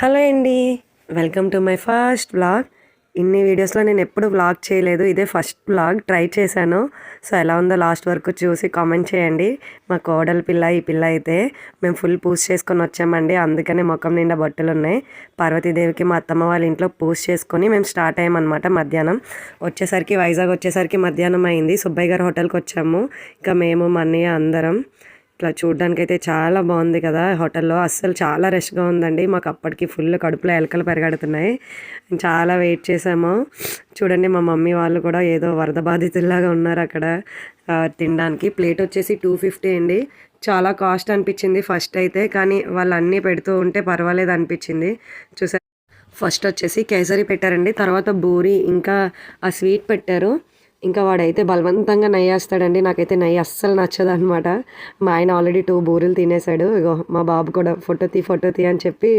Hello అండి. Welcome to my first blog ఇన్ని వీడియోస్లో నేను ఎప్పుడు బ్లాగ్ చేయలేదు. ఇదే ఫస్ట్ బ్లాగ్ ట్రై చేశాను. సో ఎలా ఉందో లాస్ట్ వరకు చూసి కామెంట్ చేయండి. మా కోడలి పిల్ల ఈ పిల్ల అయితే మేము ఫుల్ పూజ చేసుకొని వచ్చామండి. అందుకనే ముఖం నిండా బట్టలు ఉన్నాయి. పార్వతీదేవికి మా అత్తమ్మ వాళ్ళ ఇంట్లో పూజ చేసుకొని మేము స్టార్ట్ అయ్యామన్నమాట మధ్యాహ్నం. వచ్చేసరికి వైజాగ్ వచ్చేసరికి మధ్యాహ్నం అయింది. సుబ్బయ్య గారి హోటల్కి వచ్చాము. ఇంకా మేము మా అన్నయ్య అందరం ఇట్లా చూడ్డానికైతే చాలా బాగుంది కదా హోటల్లో. అస్సలు చాలా రష్గా ఉందండి. మాకు అప్పటికి ఫుల్ కడుపులో ఎలకలు పెరగడుతున్నాయి. చాలా వెయిట్ చేసాము. చూడండి మా మమ్మీ వాళ్ళు కూడా ఏదో వరద బాధితుల్లాగా ఉన్నారు అక్కడ తినడానికి. ప్లేట్ వచ్చేసి టూ ఫిఫ్టీ అండి. చాలా కాస్ట్ అనిపించింది ఫస్ట్ అయితే కానీ వాళ్ళు అన్నీ పెడుతూ ఉంటే పర్వాలేదు అనిపించింది. చూసారు ఫస్ట్ వచ్చేసి కేసరి పెట్టారండి. తర్వాత బూరి ఇంకా ఆ స్వీట్ పెట్టారు. ఇంకా వాడైతే బలవంతంగా నెయ్యి వేస్తాడండి. నాకైతే నెయ్యి అస్సలు నచ్చదు అనమాట మా ఆయన ఆల్రెడీ టూ బూరెలు తినేసాడు. ఇగో మా బాబు కూడా ఫోటో తీ ఫోటో తీ అని చెప్పి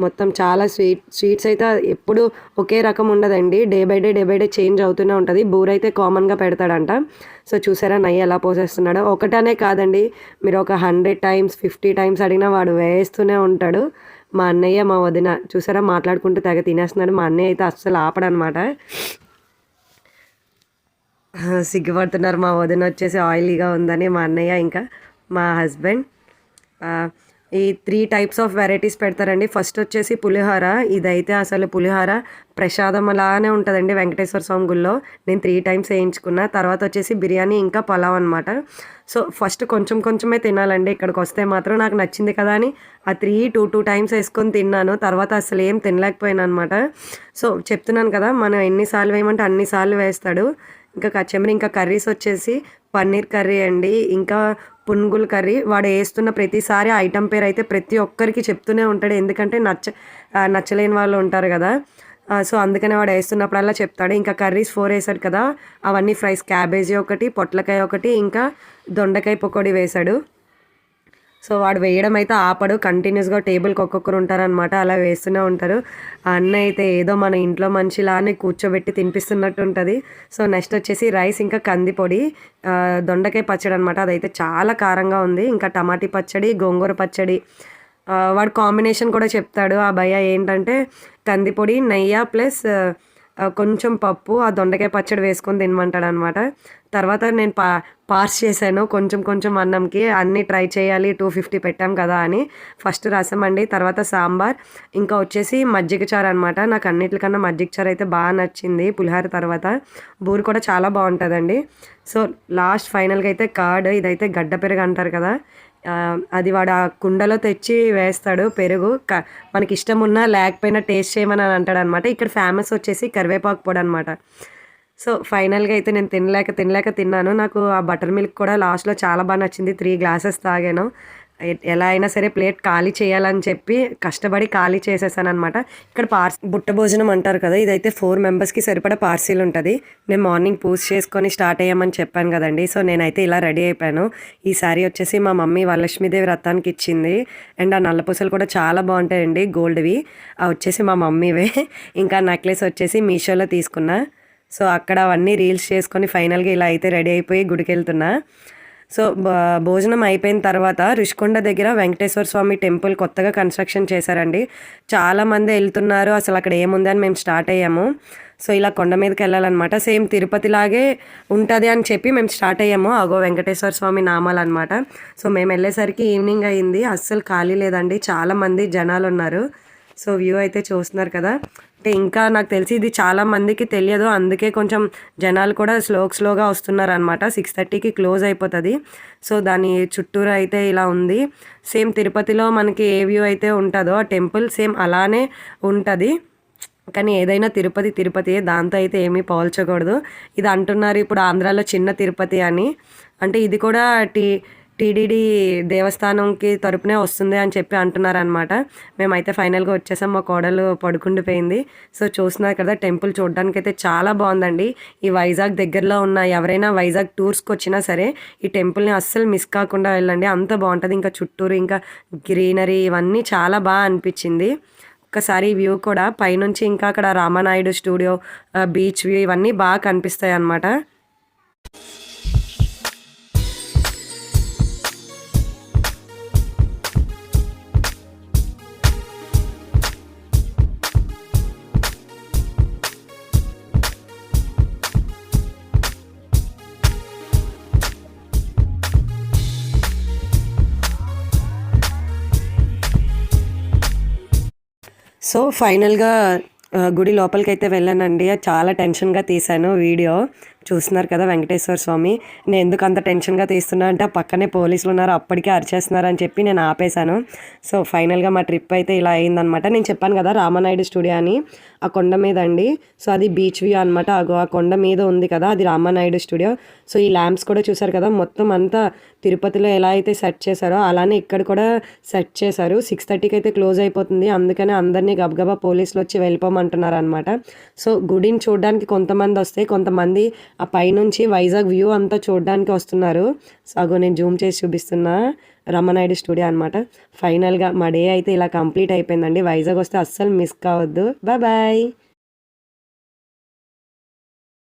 మొత్తం చాలా స్వీట్ స్వీట్స్ అయితే ఎప్పుడు ఒకే రకం ఉండదండి. Day by day day by day change అవుతూనే ఉంటుంది. బూర అయితే కామన్గా పెడతాడంట. సో చూసారా నెయ్యి ఎలా పోసేస్తున్నాడో? ఒకటనే కాదండి. మీరు ఒక హండ్రెడ్ టైమ్స్ ఫిఫ్టీ టైమ్స్ అడిగినా వాడు వేస్తూనే ఉంటాడు. మా అన్నయ్య మా వదిన చూసారా? మాట్లాడుకుంటూ తెగ తినేస్తున్నాడు. మా అన్నయ్య అయితే అస్సలు ఆపడనమాట. సిగ్గుపడుతున్నారు. మా వదిన వచ్చేసి ఆయిలీగా ఉందని మా అన్నయ్య ఇంకా మా హస్బెండ్ ఈ త్రీ టైప్స్ ఆఫ్ వెరైటీస్ పెడతారండి. ఫస్ట్ వచ్చేసి పులిహోర. ఇదైతే అసలు పులిహోర ప్రసాదం అలానే ఉంటుందండి వెంకటేశ్వర స్వామి గుళ్ళో. నేను త్రీ టైమ్స్ వేయించుకున్నా. తర్వాత వచ్చేసి బిర్యానీ ఇంకా పలావ్ అనమాట సో ఫస్ట్ కొంచెం కొంచెమే తినాలండి. ఇక్కడికి వస్తే మాత్రం నాకు నచ్చింది కదా అని ఆ త్రీ టూ టూ టైమ్స్ వేసుకొని తిన్నాను. తర్వాత అసలు ఏం తినలేకపోయాను అనమాట సో చెప్తున్నాను కదా మనం ఎన్నిసార్లు వేయమంటే అన్నిసార్లు వేస్తాడు. ఇంకా కచ్చమరి ఇంకా కర్రీస్ వచ్చేసి పన్నీర్ కర్రీ అండి. ఇంకా పునుగుల కర్రీ. వాడు వేస్తున్న ప్రతిసారి ఐటమ్ పేరు అయితే ప్రతి ఒక్కరికి చెప్తూనే ఉంటాడు. ఎందుకంటే నచ్చ నచ్చలేని వాళ్ళు ఉంటారు కదా. సో అందుకనే వాడు వేస్తున్నప్పుడల్లా చెప్తాడు. ఇంకా కర్రీస్ ఫోర్ వేసాడు కదా. అవన్నీ ఫ్రైస్ క్యాబేజీ ఒకటి పొట్లకాయ ఒకటి ఇంకా దొండకాయ పకోడీ వేశాడు సో వాడు వేయడం అయితే ఆపడు. కంటిన్యూస్గా టేబుల్కి ఒక్కొక్కరు ఉంటారనమాట అలా వేస్తూనే ఉంటారు. అన్న అయితే ఏదో మన ఇంట్లో మనిషిలానే కూర్చోబెట్టి తినిపిస్తున్నట్టు ఉంటుంది సో నెక్స్ట్ వచ్చేసి రైస్ ఇంకా కందిపొడి దొండకాయ పచ్చడి అనమాట అదైతే చాలా కారంగా ఉంది. ఇంకా టమాటీ పచ్చడి గోంగూర పచ్చడి. వాడు కాంబినేషన్ కూడా చెప్తాడు. ఆ భయ ఏంటంటే కందిపొడి నెయ్యి ప్లస్ కొంచెం పప్పు ఆ దొండకాయ పచ్చడి వేసుకొని తినమంటాడు అనమాట తర్వాత నేను పా పార్స్ చేశాను. కొంచెం కొంచెం అన్నంకి అన్నీ ట్రై చేయాలి టూ ఫిఫ్టీ పెట్టాం కదా అని. ఫస్ట్ రసం అండి తర్వాత సాంబార్. ఇంకా వచ్చేసి మజ్జిగ చారు అనమాట నాకు అన్నిటికన్నా మజ్జిగ చారు అయితే బాగా నచ్చింది పులిహోర తర్వాత. బూరి కూడా చాలా బాగుంటుందండి. సో లాస్ట్ ఫైనల్గా అయితే కార్డ్ ఇదైతే గడ్డ పెరుగు అంటారు కదా. అది వాడు ఆ కుండలో తెచ్చి వేస్తాడు పెరుగు. క మనకి ఇష్టం ఉన్నా లేకపోయినా టేస్ట్ చేయమని అని అంటాడు అనమాట ఇక్కడ ఫేమస్ వచ్చేసి కరివేపాకు పొడి అనమాట సో ఫైనల్గా అయితే నేను తినలేక తినలేక తిన్నాను. నాకు ఆ బటర్ మిల్క్ కూడా లాస్ట్లో చాలా బాగా నచ్చింది. త్రీ గ్లాసెస్ తాగాను. ఎలా అయినా సరే ప్లేట్ ఖాళీ చేయాలని చెప్పి కష్టపడి ఖాళీ చేసేసాను అనమాట ఇక్కడ పార్స్ బుట్ట భోజనం అంటారు కదా ఇదైతే ఫోర్ మెంబర్స్కి సరిపడా పార్సిల్ ఉంటుంది. నేను మార్నింగ్ పూజ చేసుకొని స్టార్ట్ అయ్యామని చెప్పాను కదండి సో నేనైతే ఇలా రెడీ అయిపోయాను. ఈ శారీ వచ్చేసి మా మమ్మీ వరలక్ష్మీదేవి రథానికి ఇచ్చింది. అండ్ ఆ నల్లపూసలు కూడా చాలా బాగుంటాయండి గోల్డ్వి. అవి వచ్చేసి మా మమ్మీవే. ఇంకా నెక్లెస్ వచ్చేసి మీషోలో తీసుకున్నా. సో అక్కడ అవన్నీ రీల్స్ చేసుకొని ఫైనల్గా ఇలా అయితే రెడీ అయిపోయి గుడికి వెళ్తున్నా సో భోజనం అయిపోయిన తర్వాత రుషికొండ దగ్గర వెంకటేశ్వర స్వామి టెంపుల్ కొత్తగా కన్స్ట్రక్షన్ చేశారండి. చాలామంది వెళ్తున్నారు అసలు అక్కడ ఏముంది అని మేము స్టార్ట్ అయ్యాము. సో ఇలా కొండ మీదకి వెళ్ళాలన్నమాట. సేమ్ తిరుపతిలాగే ఉంటుంది అని చెప్పి మేము స్టార్ట్ అయ్యాము. అగో వెంకటేశ్వర స్వామి నామాలు అనమాట సో మేము వెళ్ళేసరికి ఈవినింగ్ అయింది. అస్సలు ఖాళీ లేదండి. చాలామంది జనాలు ఉన్నారు సో వ్యూ అయితే చూస్తున్నారు కదా. అంటే ఇంకా నాకు తెలిసి ఇది చాలా మందికి తెలియదు. అందుకే కొంచెం జనాలు కూడా స్లో స్లోగా వస్తున్నారు అనమాట సిక్స్ థర్టీకి క్లోజ్ అయిపోతుంది. సో దాని చుట్టూరు అయితే ఇలా ఉంది. సేమ్ తిరుపతిలో మనకి ఏ వ్యూ అయితే ఉంటుందో ఆ టెంపుల్ సేమ్ అలానే ఉంటుంది. కానీ ఏదైనా తిరుపతి తిరుపతి దాంతో అయితే ఏమీ పోల్చకూడదు. ఇది అంటున్నారు ఇప్పుడు ఆంధ్రాలో చిన్న తిరుపతి అని. అంటే ఇది కూడా టీ టీడీడీ దేవస్థానంకి తరపునే వస్తుంది అని చెప్పి అంటున్నారు అనమాట మేమైతే ఫైనల్గా వచ్చేసాం మా కోడలు పడుకుండిపోయింది. సో చూస్తున్నారు కదా టెంపుల్ చూడడానికి అయితే చాలా బాగుందండి. ఈ వైజాగ్ దగ్గరలో ఉన్న ఎవరైనా వైజాగ్ టూర్స్కి వచ్చినా సరే ఈ టెంపుల్ని అస్సలు మిస్ కాకుండా వెళ్ళండి. అంత బాగుంటుంది. ఇంకా చుట్టూరు ఇంకా గ్రీనరీ ఇవన్నీ చాలా బాగా అనిపించింది. ఒకసారి వ్యూ కూడా పైనుంచి ఇంకా అక్కడ రామానాయుడు స్టూడియో బీచ్ వ్యూ ఇవన్నీ బాగా కనిపిస్తాయి అన్నమాట సో ఫైనల్గా గుడి గుడి లోపలికైతే వెళ్ళానండి. చాలా టెన్షన్గా తీశాను వీడియో. చూస్తున్నారు కదా వెంకటేశ్వర స్వామి. నేను ఎందుకు అంత టెన్షన్గా తీస్తున్నా అంటే ఆ పక్కనే పోలీసులు ఉన్నారు అప్పటికే అరిచేస్తున్నారు అని చెప్పి నేను ఆపేశాను. సో ఫైనల్గా మా ట్రిప్ అయితే ఇలా అయిందనమాట నేను చెప్పాను కదా రామానాయుడు స్టూడియో అని ఆ కొండ మీద అండి. సో అది బీచ్ వ్యూ అనమాట అగో ఆ కొండ మీద ఉంది కదా అది రామానాయుడు స్టూడియో. సో ఈ ల్యాంప్స్ కూడా చూసారు కదా మొత్తం అంతా తిరుపతిలో ఎలా అయితే సెట్ చేశారో అలానే ఇక్కడ కూడా సెట్ చేశారు. సిక్స్ థర్టీకి అయితే క్లోజ్ అయిపోతుంది. అందుకనే అందరినీ గబగబా పోలీసులు వచ్చి వెళ్ళిపోమంటున్నారు అనమాట సో గుడిని చూడడానికి కొంతమంది వస్తే కొంతమంది ఆ పైనుంచి వైజాగ్ వ్యూ అంతా చూడడానికి వస్తున్నారు. సగో నేను జూమ్ చేసి చూపిస్తున్నా. రమనాయుడు స్టూడియో అనమాట ఫైనల్గా మా డే అయితే ఇలా కంప్లీట్ అయిపోయిందండి. వైజాగ్ వస్తే అస్సలు మిస్ కావద్దు. బాయ్.